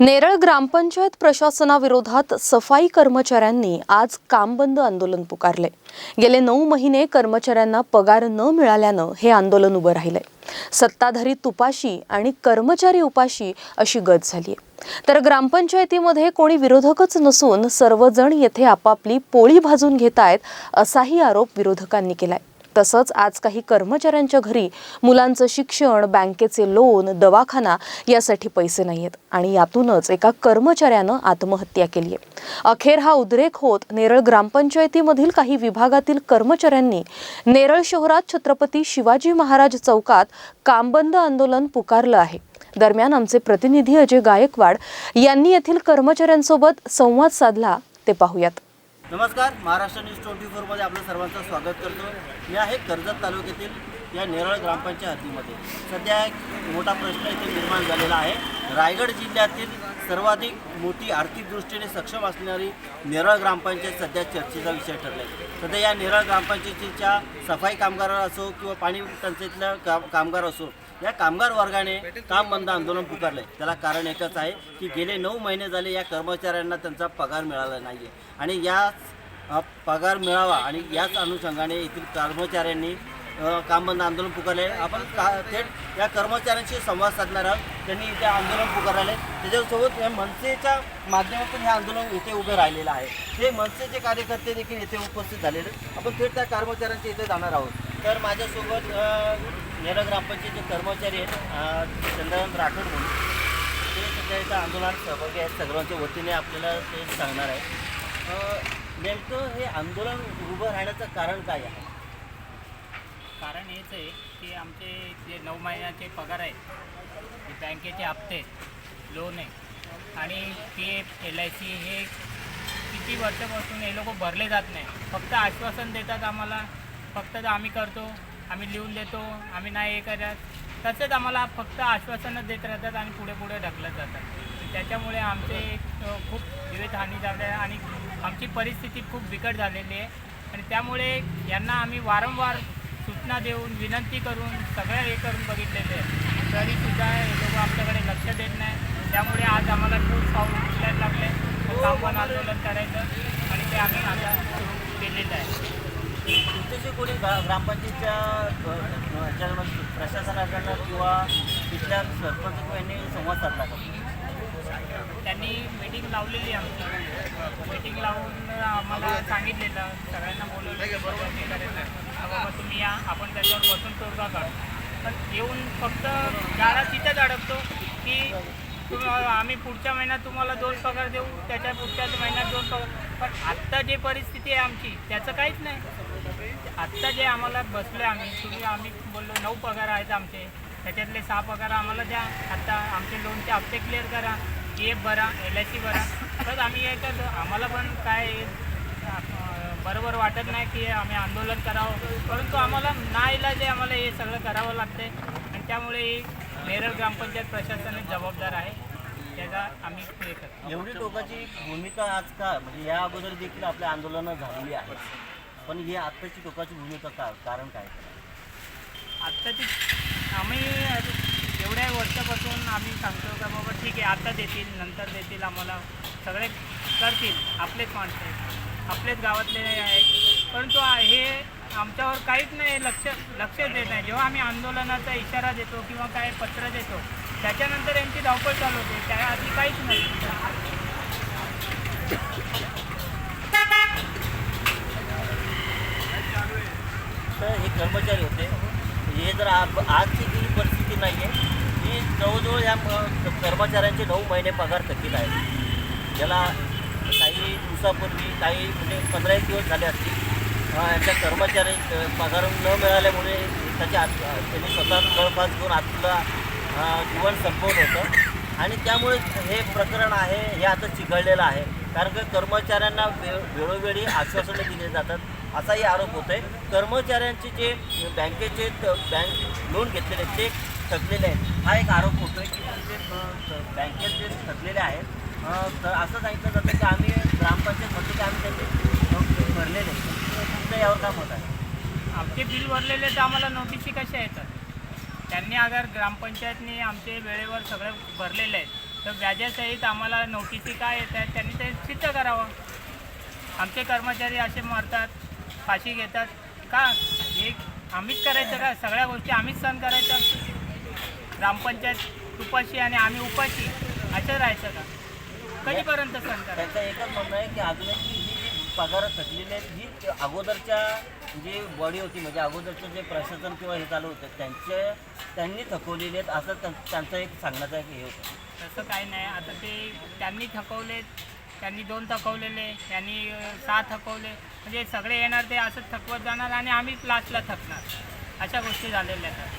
नेरळ ग्रामपंचायत प्रशासनाविरोधात सफाई कर्मचाऱ्यांनी आज काम बंद आंदोलन पुकारले. गेले नऊ महिने कर्मचाऱ्यांना पगार न मिळाल्यानं हे आंदोलन उभं राहिलंय. सत्ताधारी तुपाशी आणि कर्मचारी उपाशी अशी गत झालीय. तर ग्रामपंचायतीमध्ये कोणी विरोधकच नसून सर्वजण येथे आपापली पोळी भाजून घेतायत असाही आरोप विरोधकांनी केलाय. तसंच आज काही कर्मचाऱ्यांच्या घरी मुलांचं शिक्षण बँकेचे लोन दवाखाना यासाठी पैसे नाही आहेत आणि यातूनच एका कर्मचाऱ्यानं आत्महत्या केली आहे अखेर हा उद्रेक होत नेरळ ग्रामपंचायतीमधील काही विभागातील कर्मचाऱ्यांनी नेरळ शहरात छत्रपती शिवाजी महाराज चौकात कामबंद आंदोलन पुकारलं आहे. दरम्यान आमचे प्रतिनिधी अजय गायकवाड यांनी येथील कर्मचाऱ्यांसोबत संवाद साधला ते पाहूयात. नमस्कार महाराष्ट्र न्यूज ट्वेंटी फोरमध्ये आपलं सर्वांचं स्वागत करतो. मी आहे कर्जत तालुक्यातील या नेरळ ग्रामपंचायत हद्दीमध्ये. सध्या एक मोठा प्रश्न इथे निर्माण झालेला आहे. रायगड जिल्ह्यातील सर्वाधिक मोठी आर्थिक दृष्टीने सक्षम असणारी नेरळ ग्रामपंचायत सध्या चर्चेचा विषय ठरला आहे सध्या या नेरळ ग्रामपंचायतीच्या सफाई कामगार असो किंवा पाणी टंचाईतल्या का कामगार असो या कामगार वर्गाने काम बंद आंदोलन पुकारले त्याला कारण एकच आहे की गेले नऊ महिने झाले या कर्मचाऱ्यांना त्यांचा पगार मिळाला नाही आहे आणि या पगार मिळावा आणि याच अनुषंगाने येथील कर्मचाऱ्यांनी काम बंद आंदोलन पुकारले आपण का थेट या कर्मचाऱ्यांशी संवाद साधणार आहोत. त्यांनी इथे आंदोलन पुकारले. आहे. त्याच्यासोबत या मनसेच्या माध्यमातून हे आंदोलन इथे उभे राहिलेलं आहे. हे मनसेचे कार्यकर्ते देखील इथे उपस्थित झालेले. आपण थेट त्या कर्मचाऱ्यांच्या इथे जाणार आहोत. तर माझ्यासोबत अ, नेरळ ग्रामपंचायतचे कर्मचारी आहेत चंद्रकांत राठोड म्हणून ते सध्या इथं आंदोलनात सहभागी आहेत. सर्वांच्या वतीने आपल्याला ते सांगणार आहे नेमकं हे आंदोलन उभं राहण्याचं कारण काय आहे? कारण हेच आहे की आमचे जे नऊ महिन्याचे पगार आहेत ते बँकेचे हप्ते लोन आहे. आणि P F L I C हे किती वर्षापासून हे लोक भरले जात नाही. फक्त आश्वासन देतात आम्हाला फक्त आम्ही करतो आम्ही लिहून देतो आम्ही नाही हे करत. तसेच आम्हाला फक्त आश्वासनच देत राहतात आणि पुढे पुढे ढकलत जातात. त्याच्यामुळे आमचे खूप जीवितहानी झाली आहे आणि आमची परिस्थिती खूप बिकट झालेली आहे. आणि त्यामुळे यांना आम्ही वारंवार सूचना देऊन विनंती करून सगळं हे करून बघितलेले आहे. तरीसुद्धा हे लोक आमच्याकडे लक्ष देत नाही. त्यामुळे आज आम्हाला खूप पाऊल उचलायला लागले. कामगार आंदोलन करायचं आणि ते आम्ही आता सुरू केलेलं आहे. तुमच्याशी कोणी ग्रा ग्रामपंचायतच्या प्रशासनाकडनं किंवा तिथल्या सरपंच यांनी संवाद साधला का? त्यांनी मीटिंग लावलेली आमची. मीटिंग लावून आम्हाला सांगितलेलं. सगळ्यांना बोलवलं. बाबा तुम्ही या आपण त्याच्यावर बसून तोडगा काढू पण येऊन फक्त गाडा तिथेच अडकतो की तुम्ही आम्ही पुढच्या महिन्यात तुम्हाला दोन पगार देऊ त्याच्या पुढच्याच महिन्यात दोन पगार. पण आत्ता जे परिस्थिती आहे आमची त्याचं काहीच नाही. आत्ता जे आम्हाला बसले आम्ही तुम्ही आम्ही बोललो नऊ पगार आहेत आमचे. त्याच्यातले सहा पगार आम्हाला द्या. आत्ता आमचे लोनचे हप्ते क्लिअर करा. एफ भरा एल आय सी भरा. तर आम्ही हे करतो. आम्हाला पण काय बरोबर वाटत नाही की आम्ही आंदोलन करावं. परंतु आम्हाला नाईलाज आहे आम्हाला हे सगळं करावं लागते आणि त्यामुळे ही नेरळ ग्रामपंचायत प्रशासन जबाबदार आहे. त्याचा आम्ही हे करतो. एवढी टोकाची भूमिका आज का? म्हणजे या अगोदर देखील आपल्या आंदोलनं झालेली आहेत. पण ही आत्ताची टोकाची भूमिका का? कारण काय? आत्ता ती आम्ही एवढ्या वर्षापासून आम्ही सांगतो का बाबा ठीक आहे आता देतील नंतर देतील आम्हाला. सगळे करतील आपलेच माणसं आहेत. आपलेच गावातले आहेत. परंतु हे आमच्यावर काहीच नाही लक्ष लक्ष देत नाही. जेव्हा आम्ही आंदोलनाचा इशारा देतो किंवा काय पत्र देतो त्याच्यानंतर यांची धावपळ चालू होते. त्याआधी काहीच नाही. तर हे कर्मचारी होते. हे जर आ- आजची जी परिस्थिती नाही आहे ही जवळजवळ या कर्मचाऱ्यांचे नऊ महिने पगार थकीत आहेत. याला काही दिवसापूर्वी काही म्हणजे पंधरा एक दिवस झाले असतील. याच्या कर्मचारी पगार न मिळाल्यामुळे त्याच्या आत त्यांनी स्वतः गळफास घेऊन आतला जीवन संपवलं होतं. आणि त्यामुळे हे प्रकरण आहे हे आता चिघळलेलं आहे. कारण का कर्मचाऱ्यांना वे वेळोवेळी आश्वासनं दिले जातात. असाही आरोप होतो आहे कर्मचाऱ्यांचे जे बँकेचे बँक लोन घेतलेले आहेत, ते थकलेले आहेत. हा एक आरोप होतो आहे की ते बँकेत जे थकलेले आहेत तर असं सांगितलं जातं की आम्ही ग्रामपंचायत म्हणतो की आम्ही त्यांचे भरलेले आहेत. तुमचं यावर काम होत आहे? आमचे बिल भरलेले तर आम्हाला नोटिसी कशा येतात. त्यांनी अगर ग्रामपंचायतनी आमचे वेळेवर सगळे भरलेले आहेत तर व्याजासहित आम्हाला नोटिसी काय येत आहेत त्यांनी ते सिद्ध करावं. आमचे कर्मचारी असे मरतात फाशी घेतात. का? एक आम्हीच करायचं का? सगळ्या गोष्टी आम्हीच सहन करायच्या? ग्रामपंचायत उपाशी आणि आम्ही उपाशी असं राहायचं का? कधीपर्यंत करायचं? त्यांचं एकच म्हणणं आहे की अजूनही ही जी पगार थकलेली आहेत ही अगोदरच्या जी बॉडी होती म्हणजे अगोदरचं जे प्रशासन किंवा हे चालू होतं त्यांचे त्यांनी थकवलेले आहेत असं त्यां- त्यांचं एक सांगण्याचं एक हे होतं. तसं काही नाही. आता ते त्यांनी थकवले त्यांनी दोन थकवलेले त्यांनी अं, सहा थकवले. म्हणजे सगळे येणार ते असं थकवत जाणार आणि आम्ही लास्टला थकणार. अशा गोष्टी झालेल्या आहेत.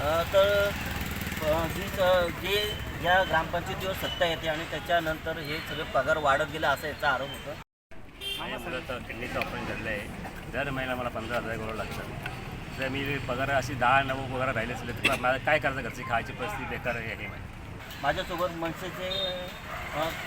अं, तर जी जे या ग्रामपंचायतीवर सत्ता येते आणि त्याच्यानंतर हे सगळे पगार वाढत गेले असं याचा आरोप होतो. माझ्या मुलाचं किडनीचं ऑपरेशन झालेलं आहे दर महिन्याला मला पंधरा हजार करोड लागतात जर मी पगार अशी दहा नऊ पगार राहिले असले तर मला काय करायचं घरची खायची परिस्थिती बेकार आहे हे माझी माझ्यासोबत मनसेचे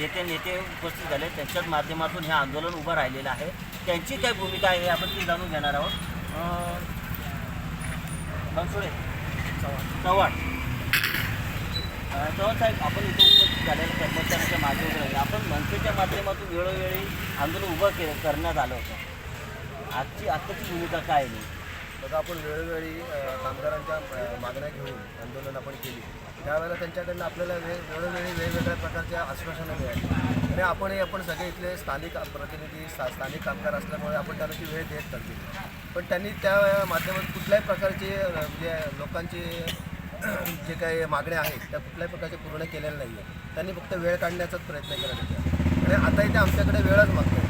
येते नेते उपस्थित झाले. त्यांच्याच माध्यमातून हे आंदोलन उभं राहिलेलं आहे. त्यांची काय भूमिका आहे हे आपण ती जाणून घेणार आहोत. बनसोडे चव्हाण. चव्हाण साहेब आपण इथं उपस्थित झालेल्या कर्मचाऱ्यांच्या मागे उभे राहिले. आपण मनसेच्या माध्यमातून वेळोवेळी आंदोलन उभं के करण्यात आलं होतं. आजची आत्ताची भूमिका काय आहे? बघा आपण वेळोवेळी कामगारांच्या मागण्या घेऊन आंदोलन आपण केली. त्यावेळेला त्यांच्याकडनं आपल्याला वे वेळोवेळी वेगवेगळ्या प्रकारच्या आश्वासनं मिळाली. आणि आपणही आपण सगळे इथले स्थानिक प्रतिनिधी स्था स्थानिक कामगार असल्यामुळे आपण त्यांना ती वेळ देत करतील पण त्यांनी त्या माध्यमातून कुठल्याही प्रकारचे म्हणजे लोकांचे जे काही मागण्या आहेत त्या कुठल्याही प्रकारचे पूर्ण केलेल्या नाही आहेत त्यांनी फक्त वेळ काढण्याचाच प्रयत्न केला त्याच्या आणि आता इथे आमच्याकडे वेळच मागतो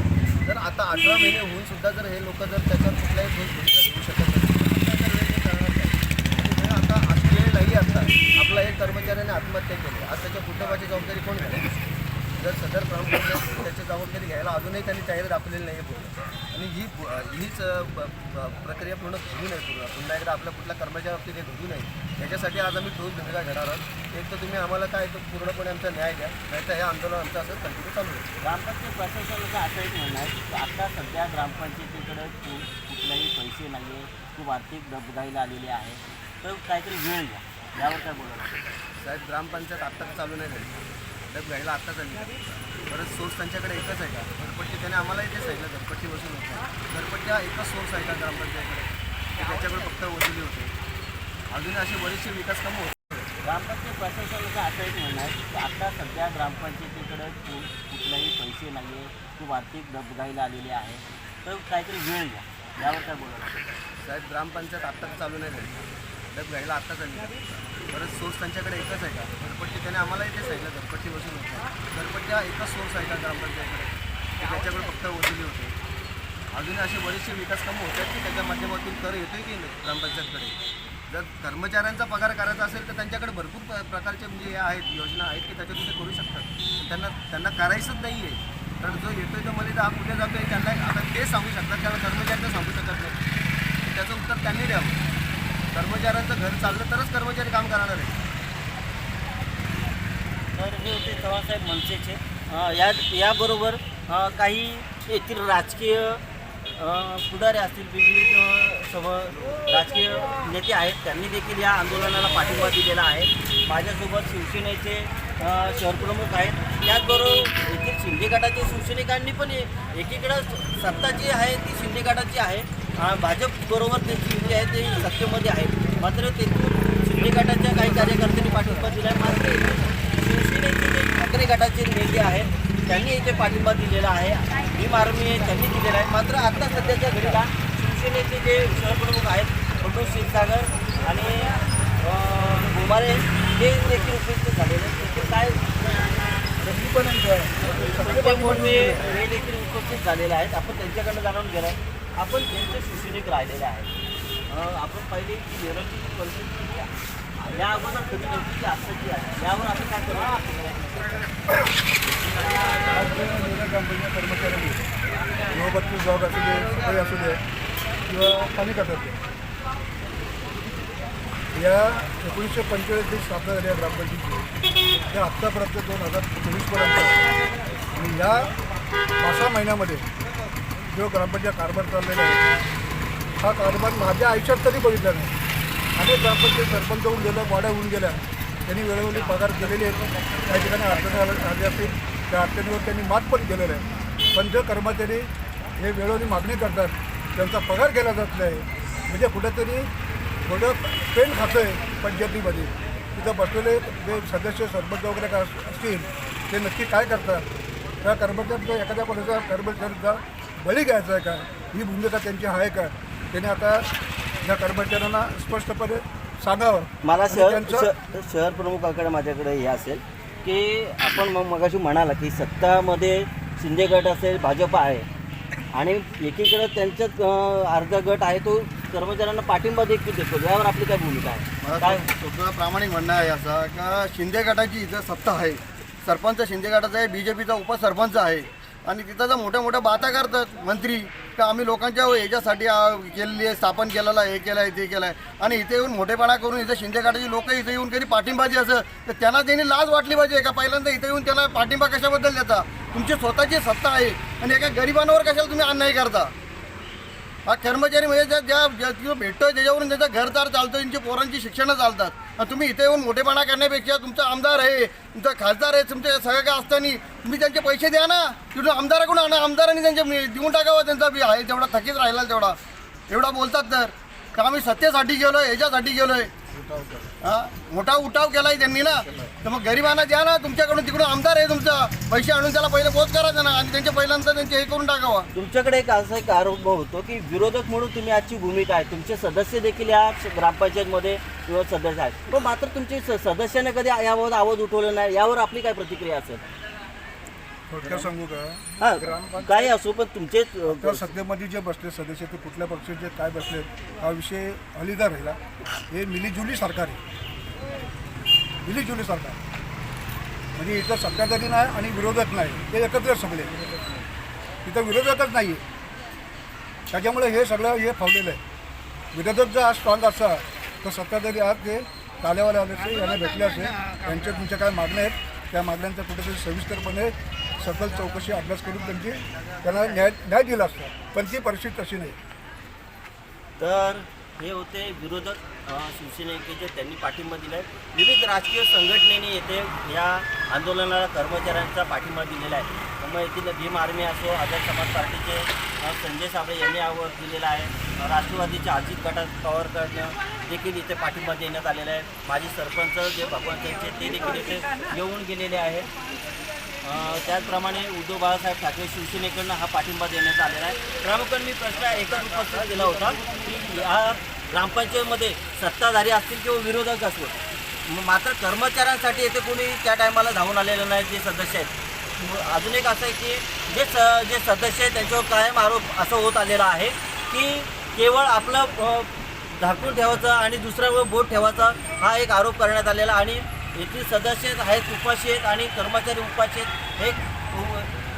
तर आता अठरा महिने होऊन सुद्धा जर हे लोक जर त्याच्यावर कुठल्याही ठोस भूमिका घेऊ शकत नाही. आता वेळ नाही असता आपला एक कर्मचाऱ्याने आत्महत्या केली. आज त्याच्या कुटुंबाची जबाबदारी कोण घेणार? जर सदर ग्रामपंचायत त्याची जबाबदारी घ्यायला अजूनही त्यांनी तयारी दाखवलेली नाही आहे पूर्ण आणि ही हीच प्रक्रिया पूर्ण घडू नये पूर्ण. पुन्हा एकदा आपल्या कुठल्या कर्मचाऱ्या बाबतीत हे घडू नये. याच्यासाठी आज आम्ही ठोस भूमिका घेणार आहोत. एक तर तुम्ही आम्हाला काय तर पूर्णपणे आमचा न्याय द्या नाही तर हे आंदोलन आमचं असं कंटिन्यू चालू आहे ग्रामपंचायत प्रशासनाचं असं एक म्हणणं आहे की आता सध्या ग्रामपंचायतीकडे कुठलेही पैसे नाही आहे खूप आर्थिक डबघाईला आलेली आहे. तर काहीतरी वेळ घ्या. यावर काय बोलायला साहेब ग्रामपंचायत आत्ता चालू नाही झाली. तर घ्यायला आत्ता झाली परत सोर्स त्यांच्याकडे एकच आहे का? घरपट्टी त्याने आम्हालाही ते सांगितलं घरपट्टी वसूल होत घरपट्टी हा एकच सोर्स आहे का ग्रामपंचायतीकडे? त्याच्याकडे फक्त वसुली होते. अजून असे बरेचसे विकास कामं होते ग्रामपंचायत प्रशासनाचं असं एक म्हणणं आहे की आता सध्या ग्रामपंचायतीकडे कु- कुठलेही पैसे नाही आहे खूप आर्थिक डबघाईला आलेली आहे. तर काहीतरी वेळ घ्या. यावर काय बोलायला साहेब ग्रामपंचायत आत्ता चालू नाही झाली. तर घ्यायला आत्ताच झाली परत सोर्स त्यांच्याकडे एकच आहे का? घरपट्टी त्याने आम्हाला इथे सांगितलं घरपट्टी वसूल होते. घरपट्टी हा एकच सोर्स आहे का ग्रामपंचायतीकडे? त्याच्याकडे फक्त वसुली होते. अजून असे बरेचसे विकास कामं होत आहेत की त्याच्या माध्यमातून कर येतोय की नाही ग्रामपंचायतकडे? जर कर्मचाऱ्यांचा पगार करायचा असेल तर त्यांच्याकडे भरपूर प्रकारचे म्हणजे हे आहेत योजना आहेत की त्याच्यातून ते करू शकतात. त्यांना त्यांना करायचंच नाही आहे तर जो येतोय तो मध्ये हा कुठे जातोय? त्यांना आता ते सांगू शकतात त्याला कर्मचारी सांगू शकत नाही त्याचं उत्तर त्यांनी द्यावं. कर्मचाऱ्यांचं घर चाललं तरच कर्मचारी काम करणार आहे तर हे होते चव्हाणसाहेब मनसेचे. अ, या याबरोबर अ, काही येथील राजकीय अ, असतील विविध सम राजकीय नेते आहेत त्यांनी देखील या आंदोलनाला पाठिंबा दिलेला आहे. माझ्यासोबत शिवसेनेचे अ, शहरप्रमुख आहेत. त्याचबरोबर येथील शिंदे गटाचे शिवसैनिकांनी पण ए- एकीकडं सत्ता जी आहे ती शिंदे गटाची आहे. भाजपबरोबर त्यांची युती आहे ते सत्तेमध्ये आहे मात्र तेथून शिंदे गटाच्या काही कार्यकर्त्यांनी पाठिंबा दिला आहे मात्र शिवसेनेचे जे ठाकरे गटाचे नेते आहेत त्यांनी इथे पाठिंबा दिलेला आहे. भीम आर्मी आहे त्यांनी दिलेला आहे. मात्र आता सध्याच्या घडीला शिवसेनेचे जे सहप्रमुख आहेत छोटू क्षीरसागर आणि गोमारे घुमारे हे देखील उपस्थित झालेले आहेत. देखील काय संजय हे देखील उपस्थित झालेले आहेत. आपण त्यांच्याकडनं जाणून घेणार. आहे आपण त्यांच्या शिवसैनिक राहिलेले आहेत आपण पाहिले की नेरळची परिस्थिती या अगोदर कधी नव्हती की जी आहे यावर आपण काय करू? कंपनीच्या कर्मचाऱ्यांनी किंवा जॉब असू दे सफाई असू दे किंवा पाणी करतात या एकोणीसशे पंचेचाळीसची स्थापना झाली आहे ग्रामपंचायतीची त्या आत्तापर्यंत दोन हजार चोवीसपर्यंत आणि या पाच सहा महिन्यामध्ये जो ग्रामपंचायत कारभार चाललेला आहे हा कारभार माझ्या आयुष्यात तरी बघितला नाही. अनेक ग्रामपंचायत सरपंच होऊन गेल्या वाड्या होऊन गेल्या त्यांनी वेळोवेळी पगार केलेले आहेत. काही ठिकाणी अडचणी आले असतील त्या अडचणीवर त्यांनी मात पण केलेलं आहे. पण जे कर्मचारी हे वेळोवेळी मागणी करतात त्यांचा पगार केला जात नाही. म्हणजे कुठेतरी थोडं पेन खातं आहे पंचायतीमध्ये. तिथं बसलेले जे सदस्य सरपंच वगैरे का असतील ते नक्की काय करतात? त्या कर्मचाऱ्यांचा एखाद्या पदाचा कर्मचाऱ्यांचा बळी घ्यायचा आहे का? ही भूमिका त्यांची आहे का? त्याने आता या कर्मचाऱ्यांना स्पष्टपणे सांगावं. मला शहर शहर प्रमुखाकडे माझ्याकडे हे असेल की आपण मग मगाशी म्हणाला की सत्तामध्ये शिंदे गट असेल भाजप आहे. आणि एकीकडे त्यांच्याच अं, अर्धा गट आहे तो कर्मचाऱ्यांना पाठिंबा देखील देतो. यावर आपली काय भूमिका आहे? मला काय? सुद्धा प्रामाणिक म्हणणं आहे असं का शिंदे गटाची इथं सत्ता आहे. सरपंच शिंदे गटाचा आहे बी जे पीचा उपसरपंच आहे. आणि तिथं जर मोठ्या मोठ्या बाता करतात. मंत्री का आम्ही लोकांच्या ह्याच्यासाठी केलेली आहे स्थापन केलेलं आहे हे केलं आहे ते केलं आहे. आणि इथे येऊन मोठेपणा करून इथं शिंदे गटाची लोक इथे येऊन कधी पाठिंबाची असं तर त्यांना त्यांनी लाज वाटली पाहिजे. का पहिल्यांदा इथे येऊन त्याला पाठिंबा कशाबद्दल देता? तुमची स्वतःची सत्ता आहे आणि एका गरिबांवर कशाला तुम्ही अन्याय करता? हा कर्मचारी म्हणजे ज्या ज्या भेटतोय त्याच्यावरून त्याचा घरदार चालतोय त्यांची पोरांची शिक्षणं चालतात. तुम्ही इथे येऊन मोठेपणा करण्यापेक्षा तुमचा आमदार आहे तुमचा खासदार आहे तुमचे सगळं काय असताना तुम्ही त्यांचे पैसे द्या ना. तिथून आमदाराकडून आणा आमदारांनी त्यांचे मी- देऊन टाकावा त्यांचा बी आहे तेवढा थकीत राहिला तेवढा. एवढा बोलतात तर. का आम्ही सत्तेसाठी गेलो आहे याच्यासाठी ह्याच्यासाठी आहे हा? मोठा उठाव केलाय त्यांनी ना? तर मग गरिबांना द्या ना तुमच्याकडून तिकडून आमदार आहे तुमचा. पैसे आणून त्याला पहिले पोच करायचं ना आणि त्यांच्या पहिल्यांदा त्यांचे हे करून टाकावा. तुमच्याकडे एक असा एक आरोप होतो की विरोधक म्हणून तुम्ही आजची भूमिका आहे. तुमचे सदस्य देखील या ग्रामपंचायतमध्ये विरोध सदस्य आहेत. पण मात्र तुमचे स- सदस्याने कधी याबाबत आवाज उठवला नाही? यावर आपली काय प्रतिक्रिया असेल? थोडक्यात सांगू का? हा काही असो पण तुमचे त्या सत्तेमध्ये जे बसले सदस्य ते कुठल्या पक्षाचे काय बसले हा विषय हलीदार राहिला हे मिलीजुली सरकार आहे. मिलीजुली सरकार. म्हणजे इथं सत्ताधारी नाही आणि विरोधक नाही. ते एकत्र सगळे. इथं विरोधकच नाही आहे त्याच्यामुळे हे सगळं हे फवलेलं आहे. विरोधक जर आज स्ट्रॉंग असता तर सत्ताधारी आज ते ताल्यावाले आले असते यांना भेटले असते त्यांच्या तुमच्या काय मागण्या आहेत? त्या मागण्यांचा कुठेतरी सविस्तरपणे सकल चौकशी अभ्यास करून त्यांची त्यांना न्याय न्याय दिला असतो. पण ती परिस्थिती तशी नाही. तर हे होते विरोधक शिवसेनेचे जे त्यांनी पाठिंबा दिला आहे विविध राजकीय संघटनेने येथे या आंदोलनाला कर्मचाऱ्यांचा पाठिंबा दिलेला आहे. त्यामुळे येथील भीम आर्मी असो आझाद समाज पार्टीचे संजय साबळे यांनी आवाज दिलेला आहे. राष्ट्रवादीच्या अजित गटात पवारकडनं देखील इथे पाठिंबा देण्यात आलेला आहे. माजी सरपंच जे भगवंत ते देखील इथे येऊन गेलेले आहे त्याचप्रमाणे उद्धव बाळासाहेब ठाकरे शिवसेनेकडनं हा पाठिंबा देण्यात आलेला आहे. प्रामुख्याने मी प्रश्न एकच उपस्थित केला होता की या ग्रामपंचायतमध्ये सत्ताधारी असतील किंवा विरोधक असतील. मात्र कर्मचाऱ्यांसाठी येथे कोणी त्या टायमाला धावून आलेलं नाही जे सदस्य आहेत. अजून एक असं आहे की जे स जे सदस्य आहेत त्यांच्यावर कायम आरोप असं होत आलेला आहे की केवळ आपलं झाकून ठेवायचं आणि दुसऱ्यावर बोट ठेवायचा हा एक आरोप करण्यात आलेला आणि येथील सदस्य आहेत उपाशी आहेत आणि कर्मचारी उपाशी आहेत हे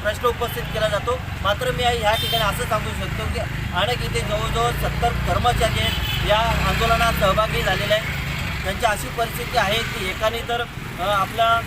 प्रश्न उपस्थित केला जातो. मात्र मी ह्या ठिकाणी असं सांगू शकतो की अनेक इथे जवळजवळ सत्तर कर्मचारी आहेत. या आंदोलनात सहभागी झालेले आहेत. त्यांची अशी परिस्थिती आहे की एकाने तर आपला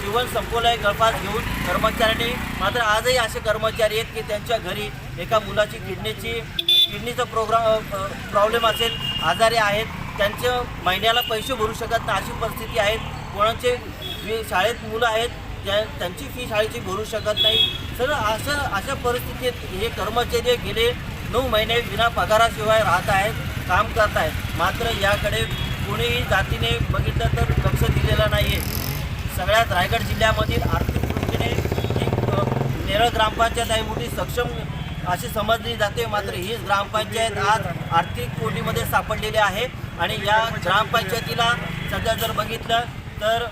जीवन संपवलं आहे गळफास घेऊन कर्मचाऱ्यांनी मात्र आजही असे कर्मचारी आहेत की त्यांच्या घरी एका मुलाची किडनीची किडनीचा प्रोग्राम प्रॉब्लेम असेल आजारी आहेत त्यांच्या महिन्याला पैसे भरू शकत नाही अशी परिस्थिती आहे. कोणाचे जे शाळेत मुलं आहेत त्या त्यांची फी शाळेची भरू शकत नाही. सर असं अशा परिस्थितीत हे कर्मचारी गेले नऊ महिने विना पगाराशिवाय राहत आहेत काम करत आहेत. मात्र याकडे कोणीही जातीने बघितलं तर लक्ष दिलेलं नाही आहे सगळ्यात रायगड जिल्ह्यामधील आर्थिक दृष्टीने ही नेरळ ग्रामपंचायत आहे मोठी सक्षम अशी समजली जाते. मात्र हीच ग्रामपंचायत आज आर्थिक कोंडीमध्ये सापडलेली आहे. आणि या ग्रामपंचायतीला सध्या जर बघितलं तर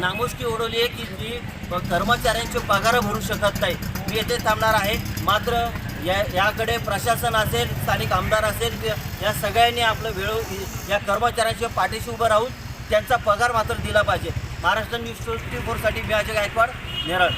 नामुष्की ओढवली आहे की जी कर्मचाऱ्यांचे पगार भरू शकत नाही. मी येथे थांबणार आहे. मात्र या याकडे प्रशासन असेल स्थानिक आमदार असेल या सगळ्यांनी आपलं वेळो या कर्मचाऱ्यांच्या पाठीशी उभं राहून त्यांचा पगार मात्र दिला पाहिजे. महाराष्ट्र न्यूज ट्वेंटी फोरसाठी मी अजय गायकवाड नेरळ.